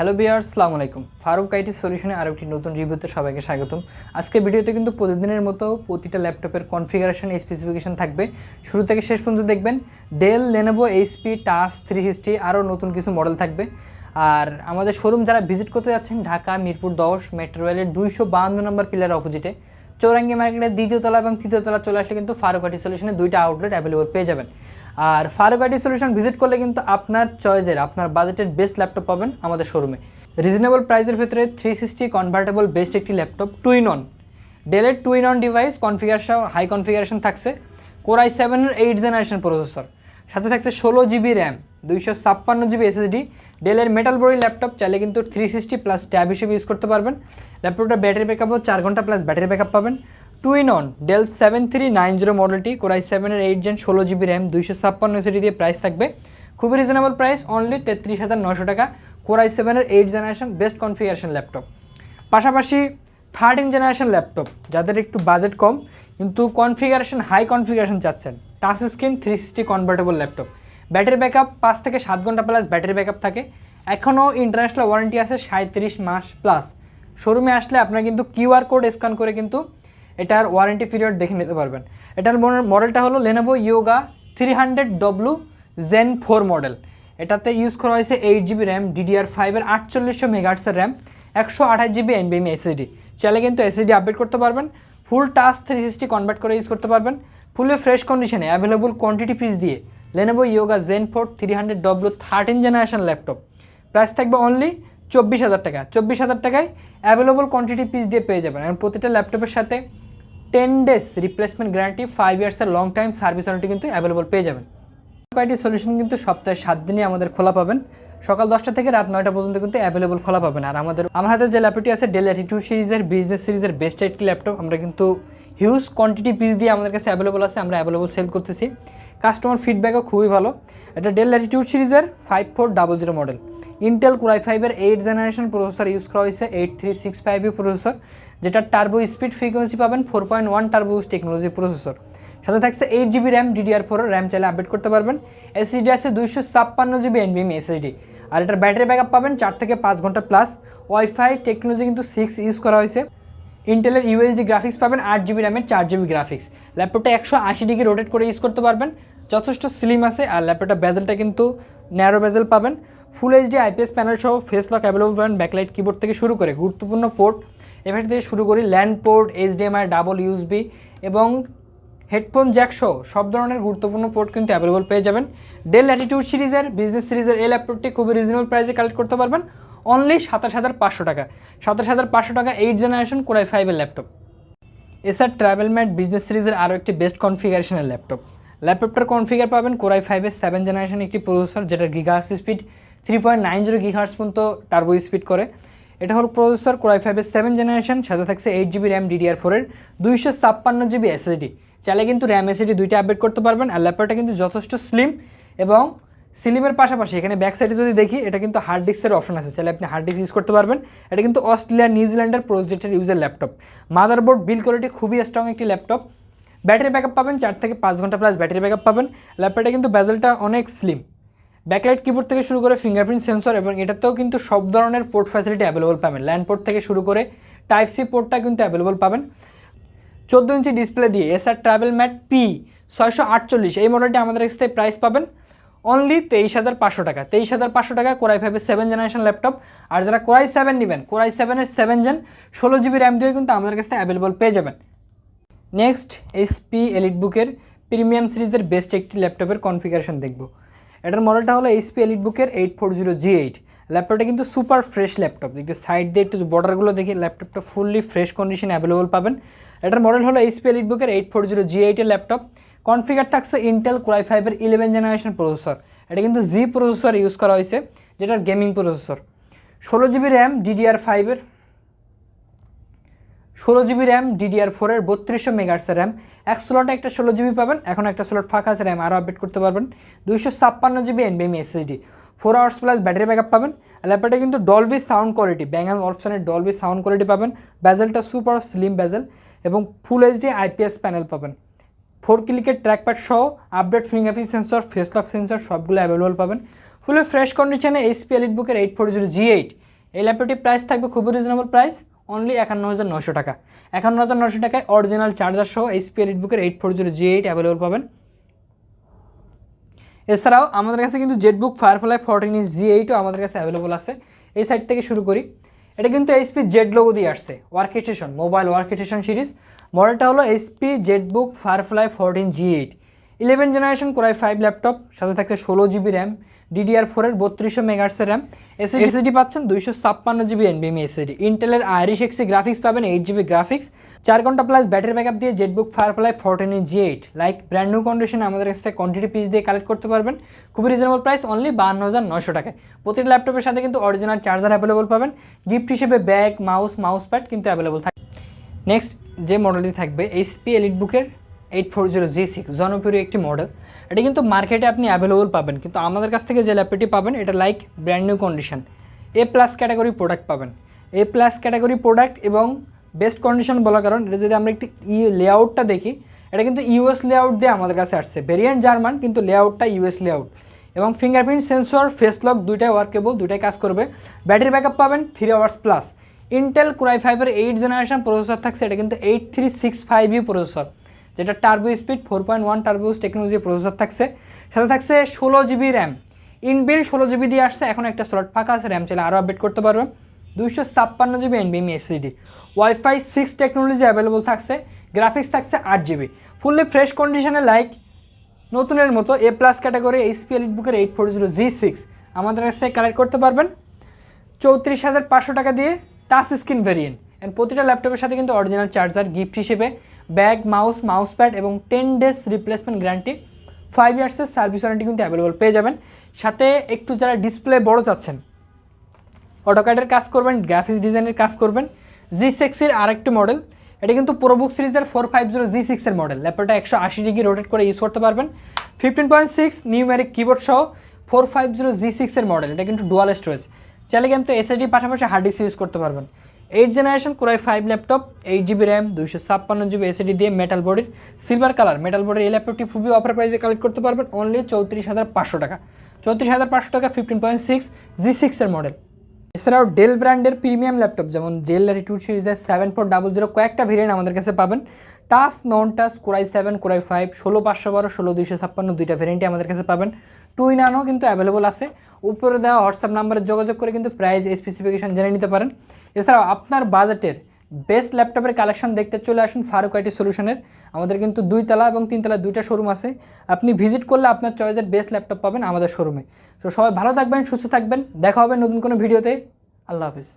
Hello বিয়ার সালামু আলাইকুম। Faruk IT সলিউশনে আরও একটি নতুন রিভিউতে সবাইকে স্বাগতম। আজকে ভিডিওতে কিন্তু প্রতিদিনের মতো প্রতিটা ল্যাপটপের কনফিগারেশন স্পেসিফিকেশন থাকবে। শুরু থেকে শেষ পর্যন্ত দেখবেন Dell Lenovo HP touch three sixty আরও নতুন কিছু মডেল থাকবে। আর আমাদের শোরুম যারা ভিজিট করতে যাচ্ছেন, ঢাকা, মিরপুর, দশ মেট্রো রেলের দুইশো বাহান্ন নম্বর পিলার অপোজিটে চৌরাঙ্গি মার্কেটের দ্বিতীয় তলা এবং তৃতীয় তলা চলে আসলে কিন্তু ফারুক আইটি সলিউশনে দুইটা আউটলেট অ্যাভেলেবল পেয়ে যাবেন। আর ফারুক আইটি সলিউশন ভিজিট করলে কিন্তু আপনার চয়েসের আপনার বাজেটের বেস্ট ল্যাপটপ পাবেন আমাদের শোরুমে রিজনেবল প্রাইসের ভেতরে থ্রি সিক্সটি কনভার্টেবল বেস্ট একটি ল্যাপটপ টু ইন অন ডেলের two in one device configuration high configuration থাকছে। কোরাই সেভেনের এইট জেনারেশন প্রসেসর সাথে থাকছে ষোলো জিবি র্যাম দুইশো ছাপ্পান্ন জিবি এসএসডি ডেলের মেটাল বডি ল্যাপটপ চাইলে কিন্তু থ্রি সিক্সটি প্লাস ট্যাব হিসেবে ইউজ করতে পারবেন। ল্যাপটপটা ব্যাটারি ব্যাকআপও চার ঘণ্টা প্লাস ব্যাটারি ব্যাকআপ পাবেন। Two in one Dell seven three nine zero মডেলটি, কোরাই সেভেনের এইট জেন ষোলো জিবি র্যাম, দুইশো ছাপ্পান্ন এসএসডি দিয়ে প্রাইস থাকবে। খুবই রিজনেবল প্রাইস অনলি তেত্রিশ হাজার নশো টাকা। কোরাই সেভেনের eight generation best configuration laptop পাশাপাশি থার্টিন জেনারেশন ল্যাপটপ যাদের একটু বাজেট কম, কিন্তু কনফিগারেশন হাই কনফিগারেশন চাচ্ছেন। Touch screen three sixty convertible laptop battery backup পাঁচ থেকে সাত ঘণ্টা প্লাস ব্যাটারি ব্যাকআপ থাকে। এখনও ইন্টারন্যাশনাল ওয়ারেন্টি আছে সাঁত্রিশ মাস প্লাস শোরুমে আসলে আপনারা কিন্তু কিউআর কোড স্ক্যান করে কিন্তু এটার ওয়ারেন্টি পিরিয়ড দেখে নিতে পারবেন। এটার মডেলটা হলো Lenovo Yoga three hundred W gen four model এটাতে ইউজ করা হয়েছে এইট জিবি র্যাম ডিডিআর ফাইভের আটচল্লিশশো মেগাহার্টসের র্যাম একশো আঠাশ জিবি এনবিএমি এসএসডি চাইলে কিন্তু এসএসডি আপডেট করতে পারবেন full touch three sixty convert করে ইউজ করতে পারবেন ফুলে ফ্রেশ কন্ডিশনে অ্যাভেলেবল কোয়ান্টিটি পিস দিয়ে Lenovo Yoga gen four three hundred W thirteen generation laptop price থাকবে অনলি চব্বিশ হাজার টাকা। চব্বিশ হাজার টাকায় অ্যাভেলেবল কোয়ান্টিটি পিস দিয়ে পেয়ে যাবেন। এবং প্রতিটা ল্যাপটপের সাথে ten days replacement guarantee five ইয়ার্সের long time service warranty কিন্তু অ্যাভেলেবল পেয়ে যাবেন। কয়েকটি সলিউশন কিন্তু সপ্তাহে সাত দিনই আমাদের খোলা পাবেন। সকাল দশটা থেকে রাত নয়টা পর্যন্ত কিন্তু অ্যাভেলেবল খোলা পাবেন। আর আমাদের, আমার হাতে যে ল্যাপটপটি আছে ডেল অ্যাটিটিউড সিরিজের বিজনেস সিরিজের বেস্ট একটি ল্যাপটপ আমরা কিন্তু হিউজ কোয়ান্টিটি পিস দিয়ে আমাদের কাছে অ্যাভেলেবল আছে, আমরা অ্যাভেলেবল সেল করতেছি। কাস্টমার ফিডব্যাকও খুবই ভালো। এটা ডেল ল্যাটিটিউড সিরিজের five four double zero model Intel Core i ফাইভের এইট জেনারেশন প্রসেসর ইউজ করা হয়েছে eight three six five processor যেটা টার্বো স্পিড ফ্রিকোয়েন্সি পাবেন four point one turbo technology processor সাথে থাকছে eight GB RAM DDR four RAM চাইলে update করতে পারবেন। এসএসডি আছে দুইশো ছাপ্পান্ন জিবি এনবিএম এসএসডি আর এটার ব্যাটারি ব্যাকআপ পাবেন চার থেকে পাঁচ ঘণ্টা প্লাস ওয়াইফাই টেকনোলজি কিন্তু সিক্স ইউজ করা হয়েছে। ইন্টেলের ইউএসডি গ্রাফিক্স পাবেন আট জিবি র্যামের চার জিবি গ্রাফিক্স ল্যাপটপটা একশো আশি ডিগ্রি রোটেট করে ইউজ করতে পারবেন। যথেষ্ট স্লিম আছে আর ল্যাপটপটা বেজেলটা কিন্তু ন্যারো বেজেল পাবেন। ফুল এইচডি আইপিএস প্যানেল সহ ফেস লক অ্যাভেলেবল পাবেন ব্যাকলাইট কিবোর্ড থেকে শুরু করে গুরুত্বপূর্ণ পোর্ট এভার থেকে শুরু করি LAN port HDMI double USB এবং হেডফোন জ্যাক সহ সব ধরনের গুরুত্বপূর্ণ পোর্ট কিন্তু অ্যাভেলেবল পেয়ে যাবেন। ডেল অ্যাটিটিউড সিরিজের বিজনেস সিরিজের এই ল্যাপটপটি খুবই রিজনেবল প্রাইসে কালেক্ট করতে পারবেন। অনলি সাতাশ হাজার পাঁচশো টাকা। সাতাশ হাজার পাঁচশো টাকা এইট জেনারেশন কোরাই ফাইভের ল্যাপটপ এছাড়া ট্রাভেল ম্যাট বিজনেস সিরিজের আরও একটি বেস্ট কনফিগারেশনের ল্যাপটপ ল্যাপটপটার কনফিগার পাবেন কোরাই ফাইভের সেভেন জেনারেশন একটি প্রসেসর যেটা gigahertz speed three point nine zero gigahertz পর্যন্ত টার্বো স্পিড করে। এটা হলো প্রসেসর কোরাই ফাইভের সেভেন জেনারেশন সাথে থাকছে এইট জিবি র্যাম ডিডিআর ফোরের দুইশো ছাপ্পান্ন জিবি এসএসডি চাইলে কিন্তু র্যাম এসএসডি দুইটা আপডেট করতে পারবেন, আর ল্যাপটপটা কিন্তু যথেষ্ট স্লিম এবং স্লিমের পাশাপাশি, এখানে ব্যাক সাইডে যদি দেখি, এটা কিন্তু হার্ড ডিস্কের অপশন আছে। তাহলে আপনি হার্ড ডিস্ক ইউজ করতে পারবেন। এটা কিন্তু অস্ট্রেলিয়া নিউজিল্যান্ডের প্রজেক্টের ইউজের ল্যাপটপ মাদারবোর্ড বিল কোয়ালিটি খুবই স্ট্রং একটি ল্যাপটপ ব্যাটারি ব্যাকআপ পাবেন, চার থেকে পাঁচ ঘণ্টা প্লাস ব্যাটারি ব্যাকআপ পাবেন। ল্যাপটপটা কিন্তু ব্যাজেলটা অনেক স্লিম ব্যাকলাইট কিবোর্ড থেকে শুরু করে ফিঙ্গারপ্রিন্ট সেন্সর এবং এটাতেও কিন্তু সব ধরনের পোর্ট ফ্যাসিলিটি অ্যাভেলেবল পাবেন। ল্যান্ড পোর্ট থেকে শুরু করে টাইপ সি পোর্টটা কিন্তু অ্যাভেলেবল পাবেন। চোদ্দ ইঞ্চি ডিসপ্লে দিয়ে এসআর ট্রাভেল ম্যাট পি ছয়শো আটচল্লিশ। এই মডেলটি আমাদের থেকে প্রাইস পাবেন। অনলি তেইশ হাজার পাঁচশো টাকা। তেইশ হাজার পাঁচশো টাকা কোরাই ফাইভের সেভেন জেনারেশন ল্যাপটপ আর যারা কোরাই সেভেন নেবেন, কোরাই সেভেনের সেভেন জেন ষোলো জিবি র্যাম দিয়ে কিন্তু আমাদের কাছ অ্যাভেলেবল পেয়ে যাবেন। নেক্সট এইচপি এলিট বুকের প্রিমিয়াম সিরিজের বেস্ট একটি ল্যাপটপের কনফিগারেশন দেখব। এটার মডেলটা হলো এইচপি এলিট বুকের eight four zero G eight ল্যাপটপটা কিন্তু সুপার ফ্রেশ ল্যাপটপ দেখতে সাইড দিয়ে একটু বর্ডারগুলো দেখে ল্যাপটপটা ফুললি ফ্রেশ কন্ডিশনে অ্যাভেলেবল পাবেন। এটার মডেল হলো এইচপি এলিট বুকের এইট ফোর জিরো জি এইটের ল্যাপটপ কনফিগার থাকছে ইন্টেল কোরাই ফাইভের ইলেভেন জেনারেশন প্রসেসর এটা কিন্তু জি প্রসেসর ইউজ করা হয়েছে, যেটার গেমিং প্রসেসর ষোলো জিবি র্যাম ডিডিআর ফাইভের ষোলো জিবি র্যাম ডিডিআর ফোরের বত্রিশশো মেগার্সের র্যাম এক স্লটে একটা ষোলো জিবি পাবেন, এখন একটা স্লট ফাঁকা আছে র্যাম আরও আপডেট করতে পারবেন। দুইশো ছাপ্পান্ন GB এনবিএমি SSD four hours plus battery backup পাবেন। ল্যাপটপে কিন্তু ডলবি সাউন্ড কোয়ালিটি ব্যাঙ্গাল অপশনের ডলবি সাউন্ড কোয়ালিটি পাবেন। ব্যাজেলটা সুপার স্লিম ব্যাজেল এবং ফুল এইচডি আইপিএস প্যানেল পাবেন। ফোর ক্লিকের ট্র্যাকপ্যাড সহ update fingerprint sensor face lock sensor সবগুলো অ্যাভেলেবল পাবেন। ফুলে ফ্রেশ কন্ডিশনে এইচপি এলিট বুকের eight four zero G eight এই ল্যাপটপটির প্রাইস থাকবে খুবই রিজনেবল প্রাইস অনলি একান্ন হাজার নশো টাকা। একান্ন হাজার নশো টাকায় অরিজিনাল চার্জার সহ HP এলিটবুকের eight four zero G eight available পাবেন। এছাড়াও আমাদের কাছে কিন্তু ZBook Firefly fourteen inch G এইটও আমাদের কাছে অ্যাভেলেবল আছে। এই সাইড থেকে শুরু করি। এটা কিন্তু এইচপি জেড লোগো দিয়ে আসছে ওয়ার্কেটেশন মোবাইল ওয়ার্কেটেশন সিরিজ মডেলটা হলো HP ZBook Firefly fourteen G eight eleven generation Core i five laptop সাথে থাকছে ষোলো জিবি র্যাম ডিডিআর ফোরের বত্রিশশো মেগার্সের র্যাম এসএসডি এসএসডি পাচ্ছেন দুইশো ছাপ্পান্ন জিবি এনবিএমি এসএসডি ইন্টেলের আইরিশ এক্সি গ্রাফিক্স পাবেন এইট জিবি গ্রাফিক্স চার ঘণ্টা প্লাস ব্যাটারি ব্যাকআপ দিয়ে ZBook Firefly fourteen G eight like brand new কন্ডিশনে আমাদের কাছ থেকে কোয়ান্টিটি পিস দিয়ে কালেক্ট করতে পারবেন। খুবই রিজনেবল প্রাইস অনলি বান্ন হাজার নয়শো টাকায়। প্রতিটি ল্যাপটপের সাথে কিন্তু অরিজিনাল চার্জার অ্যাভেলেবল পাবেন। গিফট হিসেবে ব্যাগ মাউস মাউস প্যাড কিন্তু অ্যাভেলেবল থাকে। নেক্সট যে মডেলটি থাকবে এইচপি এলিট বুকের eight four zero G six জনপ্রিয় একটি মডেল এটা কিন্তু মার্কেটে আপনি অ্যাভেলেবল পাবেন, কিন্তু আমাদের কাছ থেকে যে ল্যাপটপটি পাবেন, এটা like brand new condition A plus category product পাবেন। এ প্লাস ক্যাটাগরি প্রোডাক্ট এবং বেস্ট কন্ডিশন বলার কারণ, এটা যদি আমরা একটি ই লেআউটটা দেখি, এটা কিন্তু ইউএস লেআউট দিয়ে আমাদের কাছে আসছে। ভেরিয়েন্ট জার্মান কিন্তু লেআউটটা ইউএস লেআউট এবং ফিঙ্গারপ্রিন্ট সেন্সর ফেস লক দুইটাই ওয়ার্কেবল দুইটাই কাজ করবে। ব্যাটারি ব্যাকআপ পাবেন three hours plus Intel Core i ফাইভের এইট জেনারেশন প্রসেসর থাকছে, এটা কিন্তু eight three six five U processor যেটা turbo speed four point one turbos technology processor থাকছে। সাথে থাকছে ষোলো জিবি র্যাম ইনবিল ষোলো জিবি দিয়ে আসছে, এখন একটা স্লট ফাঁকা আছে র্যাম চাইলে আরও আপডেট করতে পারবেন দুইশো ছাপ্পান্ন GB এনবিএমি SSD wifi six technology available থাকছে গ্রাফিক্স থাকছে আট জিবি ফুললি ফ্রেশ কন্ডিশনে লাইক নতুনের মতো A plus category HP Elite বুকের eight four zero G six আমাদের কাছ থেকে কালেক্ট করতে পারবেন। চৌত্রিশ হাজার পাঁচশো টাকা দিয়ে টাচ স্ক্রিন ভেরিয়েন্ট অ্যান্ড প্রতিটা ল্যাপটপের সাথে কিন্তু অরিজিনাল চার্জার গিফট হিসেবে ব্যাগ, মাউস মাউস প্যাড এবং ten days replacement guarantee. Five ইয়ার্সের service warranty কিন্তু অ্যাভেলেবল পেয়ে যাবেন। সাথে একটু যারা ডিসপ্লে বড় চাচ্ছেন অটোকার্ডের কাজ করবেন গ্রাফিক্স ডিজাইনের কাজ করবেন জি সিক্সের আরেকটি মডেল এটা কিন্তু প্রোবুক সিরিজের ফোর ফাইভ জিরো জি সিক্সের মডেল ল্যাপটপটা একশো আশি ডিগ্রি রোটেট করে ইউজ করতে পারবেন। Fifteen point six numeric keyboard সহ ফোর ফাইভ জিরো জি সিক্সের মডেল এটা কিন্তু ডুয়াল স্টোরেজ চাইলে কিন্তু এসএসডি পাশাপাশি হার্ড ডিস্ক ইউজ করতে পারবেন। Eight generation Core i five laptop eight GB RAM দুইশো ছাপ্পান্ন জিবি এসএডি দিয়ে মেটাল বডির সিলভার কালার মেটাল বডির এই ল্যাপটপটি খুবই অফার প্রাইসে কালেক্ট করতে পারবেন অনলি চৌত্রিশ হাজার পাঁচশো টাকা। চৌত্রিশ হাজার পাঁচশো টাকা ফিফটিন পয়েন্ট সিক্স জি সিক্সের মডেল এছাড়াও ডেল ব্র্যান্ডের প্রিমিয়াম ল্যাপটপ যেমন জেল ল্যাটিটিউড সিরিজের সেভেন ফোর ডাবল জিরো কয়েকটা ভেরিয়েন্ট আমাদের কাছে পাবেন। Touch non touch Core i seven Core i five ষোলো পাঁচশো বারো, ষোলো দুইশো ছাপ্পান্ন দুইটা ভেরিয়েন্টই আমাদের কাছে পাবেন। টু ইন কিন্তু অ্যাভেলেবল আছে। উপরে দেওয়া হোয়াটসঅ্যাপ নাম্বারে যোগাযোগ করে কিন্তু প্রাইস স্পেসিফিকেশন জেনে নিতে পারেন। এছাড়াও আপনার বাজেটের বেস্ট ল্যাপটপের কালেকশন দেখতে চলে আসুন ফারুক আইটি সলিউশনের আমাদের কিন্তু দুই তলা এবং তিনতলা দুইটা শোরুম আছে। আপনি ভিজিট করলে আপনার চয়েসের বেস্ট ল্যাপটপ পাবেন আমাদের শোরুমে তো সবাই ভালো থাকবেন, সুস্থ থাকবেন। দেখা হবে নতুন কোনো ভিডিওতে আল্লাহ হাফিজ।